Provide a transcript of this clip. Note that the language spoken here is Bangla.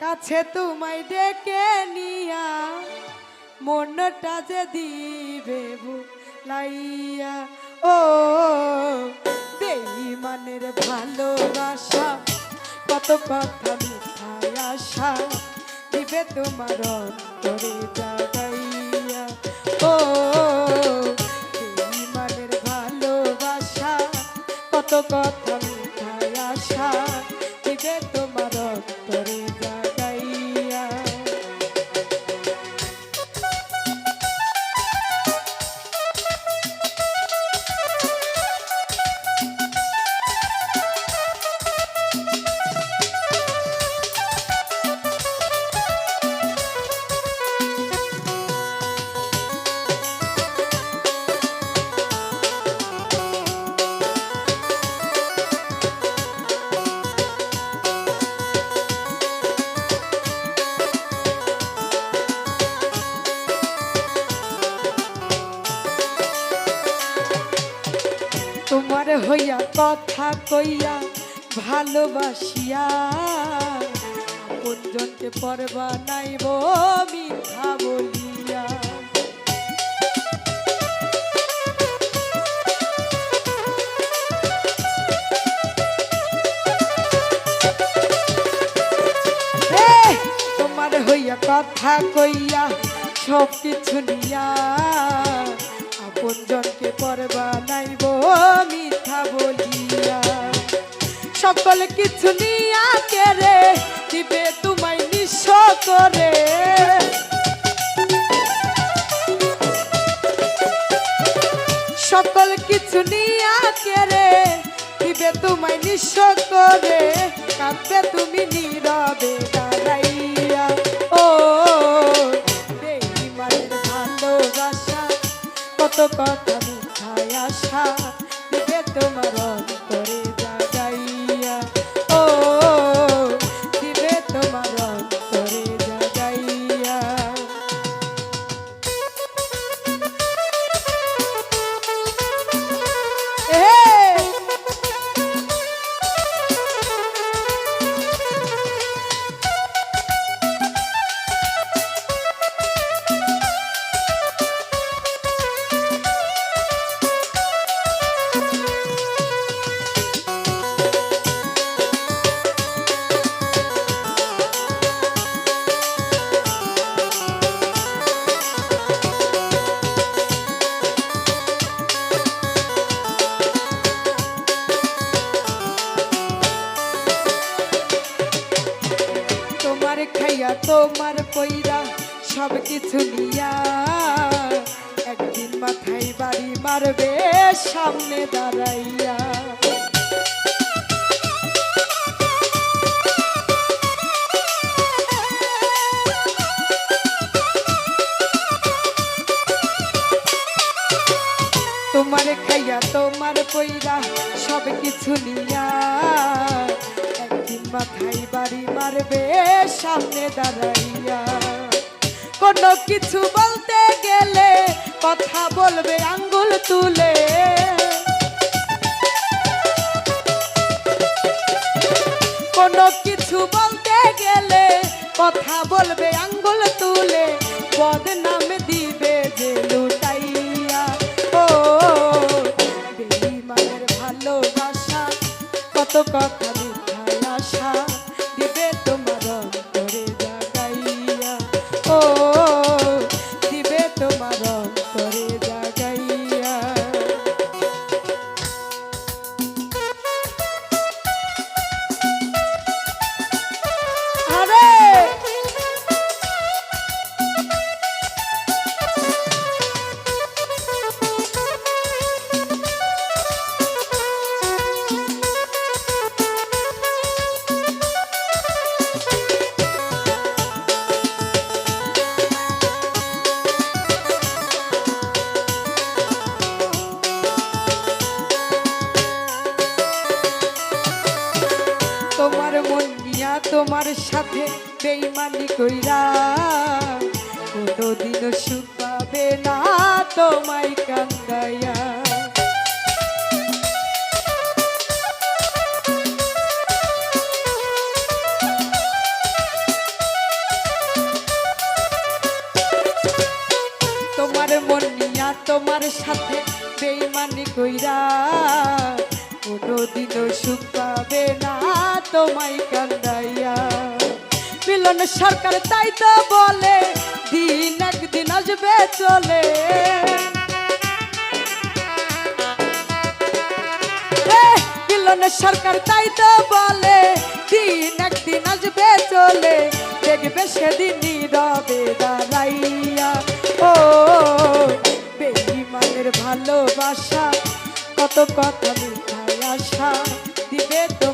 কাছে তোমায় ডেকে নিয়া, মনটা যে দিবে লাইয়া ও বেইমানের ভালোবাসা, কত কথা মিঠাই আশা, দিবে তোমার অন্তরে জাগাইয়া। ও বেইমানের ভালোবাসা, কত কথা তোমার হইয়া কথা কইয়া ভালোবাসিয়া। পরবা নাইব মিথ্যা বলিয়া। হইয়া কথা কইয়া সব কিছু নিয়া। আপন জনকে পরবা নাইব মিথ্যা বলিয়া। সকল কিছু নিয়া কেরে দিবে তোমায় নিঃস্ব করে। সকল কিছু নিয়া কেরে দিবে তোমায় নিঃস্ব করে। কাঁদবে তুমি নীরবে, দাঁড়াইয়া কত কথা মিঠাই আশা তোমার তোমার কইরা সব কিছু নিয়া একদিন মাথায় বাড়ি মারবে, সামনে দাঁড়াইয়া। তোমার খাইয়া, তোমার কইরা সব কিছু নিয়া মাথায় বাড়ি মারবে, সামনে দাঁড়াইয়া। কোনো কিছু বলতে গেলে কথা বলবে, আঙ্গুল তুলে। কোনো কিছু বলতে গেলে কথা বলবে, আঙ্গুল তুলে। বদনাম দিবে যে লুটাইয়া। ও, বেইমানের ভালোবাসা, কত কথা মিয়া তোমার সাথে বেইমানি কইরা কতদিন সুখ পাবে না তোমায় কান্দাইয়া। তোমার মন নিয়া তোমার সাথে বেইমানি কইরা কোনোদিন সুখ পাবে না তোমায় কান্দাইয়া। মিলন সরকার তাই তো বলে, দিন একদিন আসবে চলে। সরকার তাই তো বলে, দিন একদিন আসবে চলে। দেখবে সেদিনই রবে দাঁড়াইয়া। ও, বেইমানের ভালোবাসা, কত কথা আশা দিবে তোমার